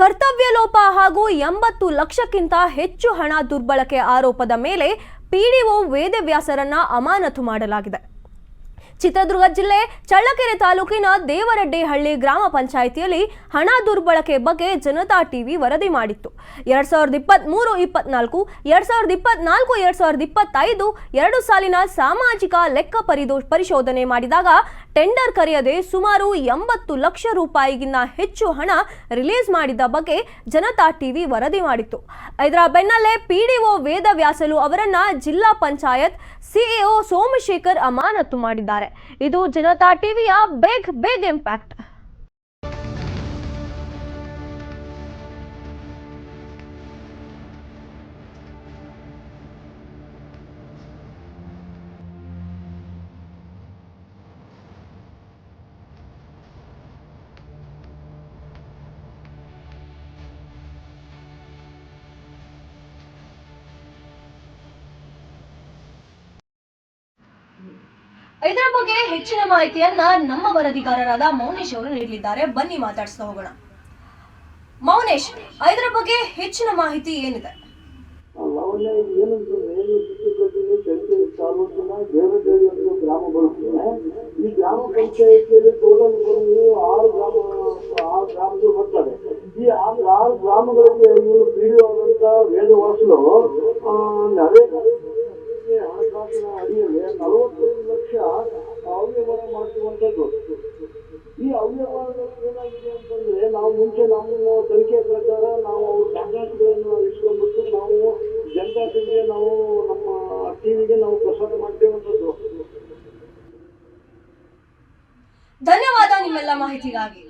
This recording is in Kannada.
ಕರ್ತವ್ಯ ಲೋಪ ಹಾಗೂ ಎಂಬತ್ತು ಲಕ್ಷಕ್ಕಿಂತ ಹೆಚ್ಚು ಹಣ ದುರ್ಬಳಕೆ ಆರೋಪದ ಮೇಲೆ ಪಿಡಿಒ ವೇದವ್ಯಾಸರನ್ನ ಅಮಾನತು ಮಾಡಲಾಗಿದೆ. ಚಿತ್ರದುರ್ಗ ಜಿಲ್ಲೆ ಚಳ್ಳಕೆರೆ ತಾಲೂಕಿನ ದೇವರಡ್ಡಿಹಳ್ಳಿ ಗ್ರಾಮ ಪಂಚಾಯಿತಿಯಲ್ಲಿ ಹಣ ದುರ್ಬಳಕೆ ಬಗ್ಗೆ ಜನತಾ ಟಿವಿ ವರದಿ ಮಾಡಿತ್ತು. ಎರಡ್ ಸಾವಿರದ ಇಪ್ಪತ್ತ್ ಮೂರು ಇಪ್ಪತ್ನಾಲ್ಕು, ಎರಡ್ ಸಾವಿರದ ಇಪ್ಪತ್ನಾಲ್ಕು, ಎರಡ್ ಸಾವಿರದ ಇಪ್ಪತ್ತೈದು ಎರಡು ಸಾಲಿನ ಸಾಮಾಜಿಕ ಲೆಕ್ಕ ಪರಿದೋ ಪರಿಶೋಧನೆ ಮಾಡಿದಾಗ ಟೆಂಡರ್ ಕರೆಯದೆ ಸುಮಾರು ಎಂಬತ್ತು ಲಕ್ಷ ರೂಪಾಯಿಗಿಂತ ಹೆಚ್ಚು ಹಣ ರಿಲೀಸ್ ಮಾಡಿದ ಬಗ್ಗೆ ಜನತಾ ಟಿವಿ ವರದಿ ಮಾಡಿತ್ತು. ಇದರ ಬೆನ್ನಲ್ಲೇ ಪಿಡಿಒ ವೇದವ್ಯಾಸಲು ಅವರನ್ನ ಜಿಲ್ಲಾ ಪಂಚಾಯತ್ ಸಿಇಒ ಸೋಮಶೇಖರ್ ಅಮಾನತು ಮಾಡಿದ್ದಾರೆ. ಇದು ಜನತಾ ಟಿವಿಯ ಬಿಗ್ ಬಿಗ್ ಇಂಪ್ಯಾಕ್ಟ್ ಇದರ ಬಗ್ಗೆ ಹೆಚ್ಚಿನ ಮಾಹಿತಿಯನ್ನ ನಮ್ಮ ವರದಿಗಾರರಾದ ಮೌನೇಶ್ ಅವರು ನೀಡಲಿದ್ದಾರೆ. ಬನ್ನಿ ಮಾತಾಡಿಸ್ತಾ ಹೋಗೋಣ. ಮೌನೇಶ್, ಇದರ ಬಗ್ಗೆ ಹೆಚ್ಚಿನ ಮಾಹಿತಿ ಏನಿದೆ? ತಾಲೂಕಿನ ದೇವದೇವಿ ಒಂದು ಗ್ರಾಮ ಬರುತ್ತೆ ಈ ಗ್ರಾಮ ಪಂಚಾಯಿತಿಯಲ್ಲಿ ಟೋಟಲ್ ಬಂದು ಆರು ಗ್ರಾಮ, ಆರು ಗ್ರಾಮಗಳು ಬರ್ತವೆ. ಈ ಆರು ಆರು ಗ್ರಾಮಗಳಿಗೆ ಇವರು ಪೀಡಿಯುವಂತ ವೇದವಾಸಲು ನರೇಂದ್ರ ಹಣಕಾಸಿನ ಅಡಿಯಲ್ಲಿ ನಲವತ್ತೈದು ಲಕ್ಷ ಅವ್ಯವಹಾರ ಮಾಡ್ತಿರುವಂಥದ್ದು ಈ ಅವ್ಯವಹಾರದಲ್ಲಿ ಏನಾಗಿದೆ ಅಂತಂದ್ರೆ ನಾವು ಮುಂಚೆ ನಮ್ಮ ತನಿಖೆ ಪ್ರಕಾರ ನಾವು ಅವ್ರ ದಾಖಲಾತಿಗಳನ್ನು ಇಸ್ಕೊಂಡ್ಬಿಟ್ಟು ನಾವು ಜನತಾ ಟಿವಿಗೆ ನಾವು ನಮ್ಮ ಟಿವಿಗೆ ನಾವು ಪ್ರಸಾರ ಮಾಡ್ತೇವಂತದ್ದು ಧನ್ಯವಾದ ನಿಮ್ಮೆಲ್ಲ ಮಾಹಿತಿಗಾಗಿ.